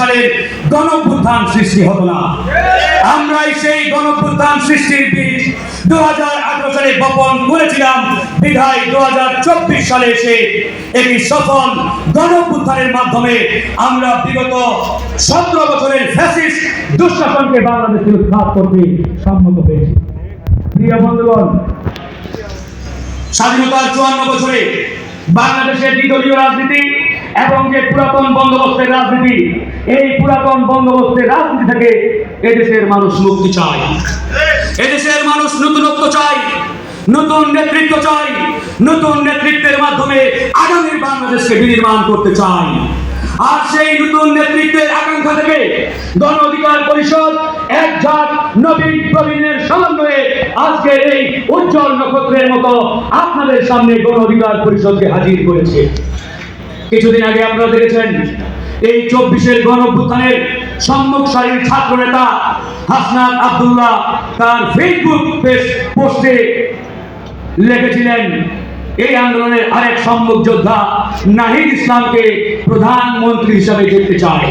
সালের গণভ্যুত্থান সৃষ্টি হতো না। আমরাই সেই গণভ্যুত্থান সৃষ্টির বীজ দু হাজার আঠারো সালে বপন করেছিলাম। বিধায় দু হাজার চব্বিশ সালে এসে একটি সফল গণভ্যুত্থানের মাধ্যমে আমরা বিগত সতেরো বছরের ফ্যাসিস্ট দুঃশাসনকে বাংলাদেশে উৎখাত করতে সম্মত হয়েছি। প্রিয় বন্ধুগণ, স্বাধীনতার চুয়ান্ন বছরে বাংলাদেশের দ্বিদলীয় রাজনীতি এবং যে পুরাতন বন্দোবস্তের রাজনীতি, এই পুরাতন বন্দোবস্তের রাজনীতি থেকে এদেশের মানুষ মুক্তি চায়। এদেশের মানুষ নতুনত্ব চায়, নতুন নেতৃত্ব চাই নতুন নেতৃত্বের মাধ্যমে আগামীর বাংলাদেশকে বিনির্মাণ করতে চাই আর সেই নতুন নেতৃত্বের আকাঙ্ক্ষা থেকে গণ অধিকার পরিষদ এক ঝাঁক নবীন প্রবীণের সমন্বয়ে আজকে এই উজ্জ্বল নক্ষত্রের মতো আপনাদের সামনে গণ অধিকার পরিষদকে হাজির করেছে। কিছুদিন আগে আপনারা দেখেছেন, এই চব্বিশের গণভ্যুত্থানের সম্মুখ সারির ছাত্র নেতা হাসনাত আবদুল্লাহ তার ফেসবুক পেজ পোস্টে লিখেছিলেন, এই আন্দোলনের আরেক সম্মুখ যোদ্ধা নাহিদ ইসলামকে প্রধানমন্ত্রী হিসাবে দেখতে চায়